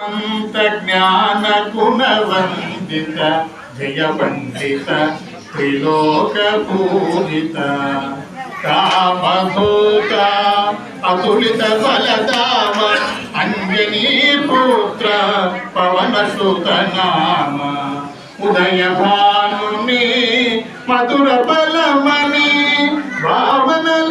అంత జ్ఞాన గుణవందిత జయ పండిత త్రిలోక పూజిత కామభూత అతులిత ఫలదామ అంజనీ పుత్ర పవన సుత నామ. ఉదయ భానుని మధుర బలమణి భావనల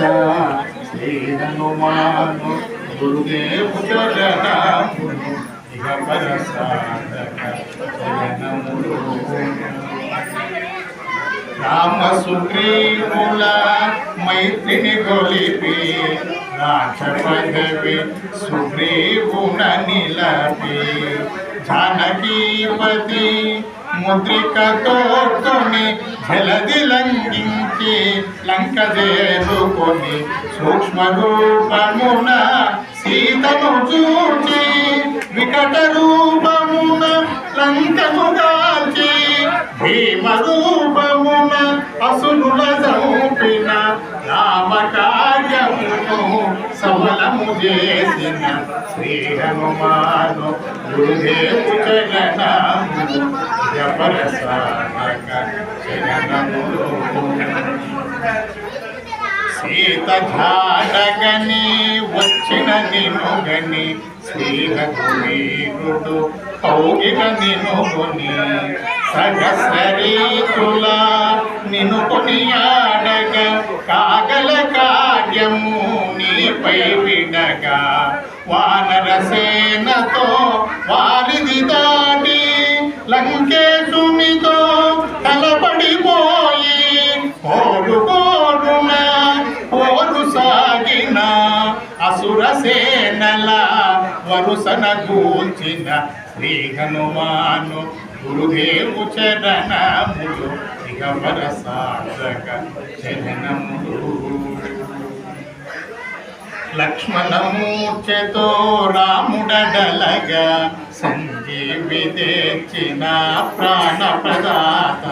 కేశ శ్రీ గురుదేవు చరణమును ఇక పరసాధక చరణములు రామ సుగ్రీవుల మైత్రిని గొలిపి రాక్ష పదవి సుగ్రీవున నిలపి జానకీపతి ముద్రికతోని జలది లంఘించి లంక చేసుకొని సూక్ష్మ రూపమున సీతను చూచి వికట రూపమున లంకను దాల్చి భీమ రూపమున అసురుల చంపిన రామ కార్యమును సఫలము చేసిన శ్రీ హనుమాను గురుదేవు జగనాము సీత ఝాడగని వచ్చిన నినుగని శ్రీరఘువీరుడు కౌగిట నినుగుని సహస్రీతుల నినుకుని ఆడగ కాగల కార్యము నీపై విడగా. వానరసేనతో వారిదిదా అసుర వరుసన గూల్చిన శ్రీ హనుమాను గురుదేవు చరణములు దిగవర సాధక చరణములు. లక్ష్మణమూర్చతో రాముడలగా సంజీవి తెచ్చిన ప్రాణ ప్రదాత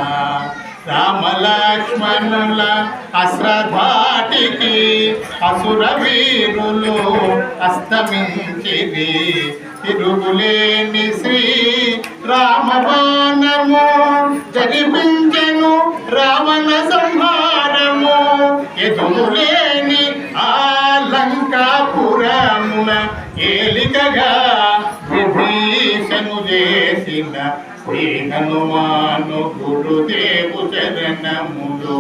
రామ లక్ష్మణుల అశ్రధాటికి అసుర వీరులు అస్తమించిది తిరుగులేని శ్రీ రామబాణము జరిపించెను రావణ సంహారము. ఎదురులేని ఆ లంకాపురమున ఏలికగా విభీషణు చేసిన హనుమాను గురుదేవు చరణములు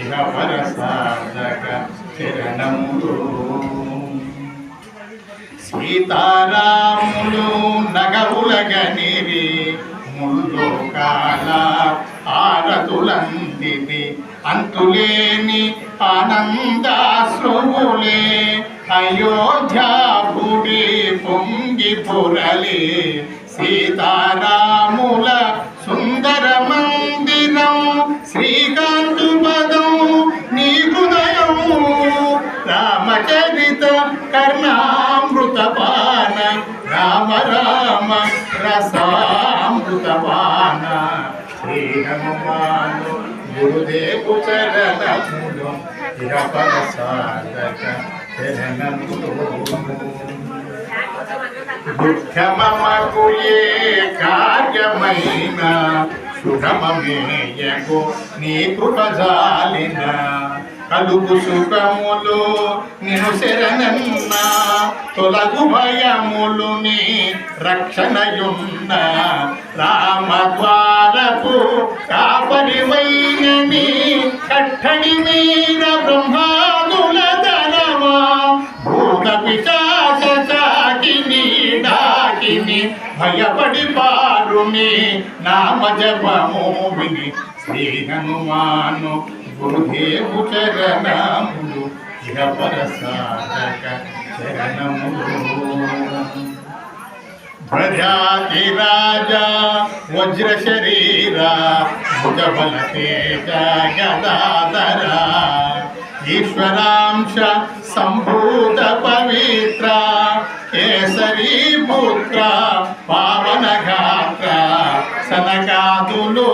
ఇహ సాధక చరణములు. సీతారాములు నగవులగనిరి ముళ్ళు కాల ఆరతులందిని అంతులేని ఆనందాశ్రువులే అయోధ్యాపుడి పురలి సీతారాముల సుందర మందిరం. శ్రీకాంతు పదం నీ హృదయం రామచరిత కర్ణామృత పాన రామ రామ రసామృత పాన శ్రీ హనుమాను గురుదేవు చరణములు నిరపర సాధక చరణములు. దుఃఖమమకు ఏ కార్యమైన సుఖమమేయకు నీ కృప కలుగు సుఖములు నిను శరణన్న తొలగు భయములు నీ రక్షణయున్న. రామ ద్వారపు కాపరివైనని కట్టడి మీద బ్రహ్మ డాకిని భయపడి పారుని నామ జపము విని శ్రీ హనుమాను గురుదేవు చరణములు చిరపర సాధక చరణములు. ప్రజాతి రాజా వజ్ర శరీరా భుజబల తేజ గదాధర. ఈశ్వరాంశ సంభూత పవిత్రా. కేసరి పుత్ర పావన గాత్ర సనకాదులు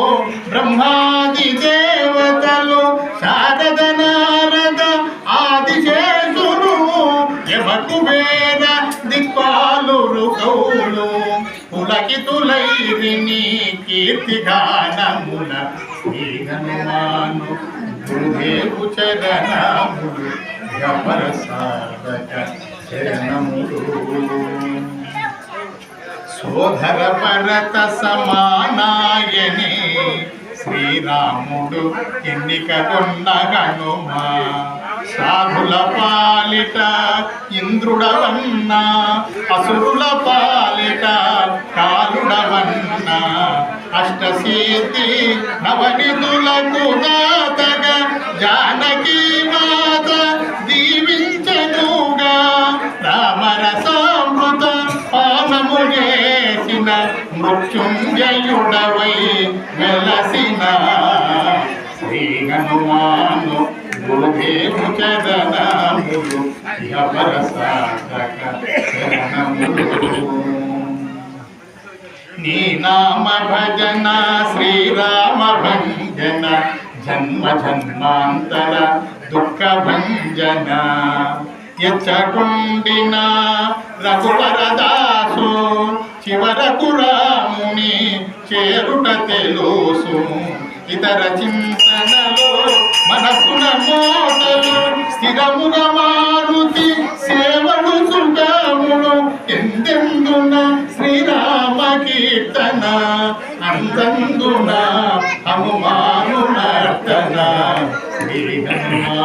బ్రహ్మాది దేవతలు శారద నారద ఆదిశేషులు యమకు వేద దిక్పాలురు కౌలు కీర్తి కీర్తిగానమున శ్రీ హనుమాను గురుదేవు చరణములు గమర సాధక చరణములు సోదర భరత సమానాయని శ్రీరాముడు ఎన్నిక కొన్న సాధుల పాలిట ఇంద్రుడవన్న అసురుల పాలిట కాలుడవన్న. అష్టసీతి నవనిధులకు దాతగా మృత్యుంజయుడవై వెలసిన శ్రీ హనుమాను గురుదేవు చరణములు. ఇహపర నీ నామ భజన శ్రీరామ భంజన జన్మ జన్మాంతర దుఃఖ భంజన ఎచ్చకుండిన రఘువరదా చివరకు రాముని చేరుట తెలుసు ఇతర చింతనలో మనసున మోటలు స్థిరముగా మారుతి సేవలు సుగములు ఎందెందున శ్రీరామ కీర్తన అంతందున హనుమాను నర్తన. శ్రీరామ